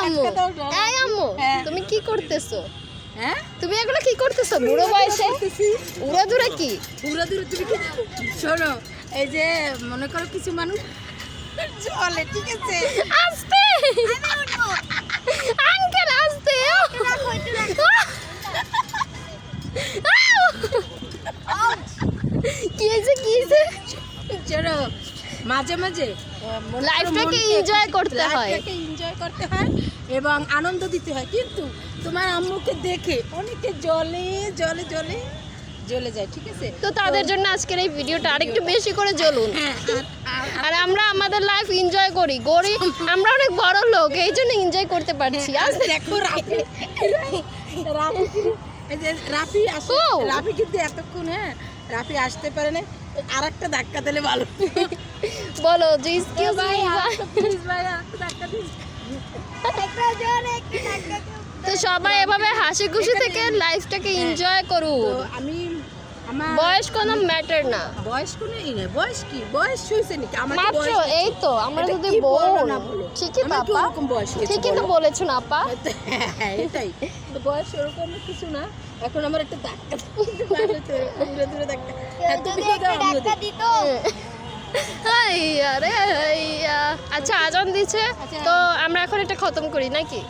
আম্মু। এই আম্মু হ্যাঁ। তুমি কি করতেছো? হ্যাঁ? তুমি এগুলো কি করতেছো? বুড়ো বয়সে? উড়া দূরে কি? দূরে দূরে তুমি কি শোনো এই যে মনে করো কিছু মানুষ চলে ঠিক আছে? আস্তে! আঙ্কেল আস্তে কি হয়েছে কি হয়েছে? চলো মাঝে মাঝে লাইফটাকে enjoy করতে হয়। এনজয় করতে হয় এবং আনন্দ দিতে হয়। কিন্তু তোমার আম্মুকে দেখে অনেকে জলে জলে জলে জ্বলে যায় ঠিক আছে? তো তাদের জন্য আজকের এই ভিডিওটা আরেকটু বেশি করে জ্বলুন। হ্যাঁ আর- আমরা আমাদের লাইফ এনজয় করি। গরিব আমরা অনেক বড় লোক এই জন্য এনজয় করতে পারছি। আর আস্তে দেখো রাফি রাফি। রাফি কিন্তু এতক্ষণ হ্যাঁ রাফি আসতে পারে না আর একটা ধাক্কা দিলে ভালো। বলো যে এক্সকিউজ মি তো সবাই এভাবে হাসি খুশি থেকে লাইফটাকে এনজয় তো করুন। আমি বয়স কোনো ম্যাটার না। বয়স কোনো এই নয় বয়স কি? বয়স হয়েছে নাকি? আমার মাত্র এই তো আমরা যদি বলো না বলো? ঠিকই কি পাপা। বয়স ঠিকই তো বলেছ না আপা। হ্যাঁ, হ্যাঁ, এটাই। তো বয়স ওরকম কিছু না। এখন আমার একটা ধাক্কা দিতে দূরে দূরে ধাক্কা। হ্যাঁ, তুমিও দাও, আমিও দিই। হাইয়া রে আচ্ছা আজান দিচ্ছে তো আমরা এখন এটা খতম করি নাকি?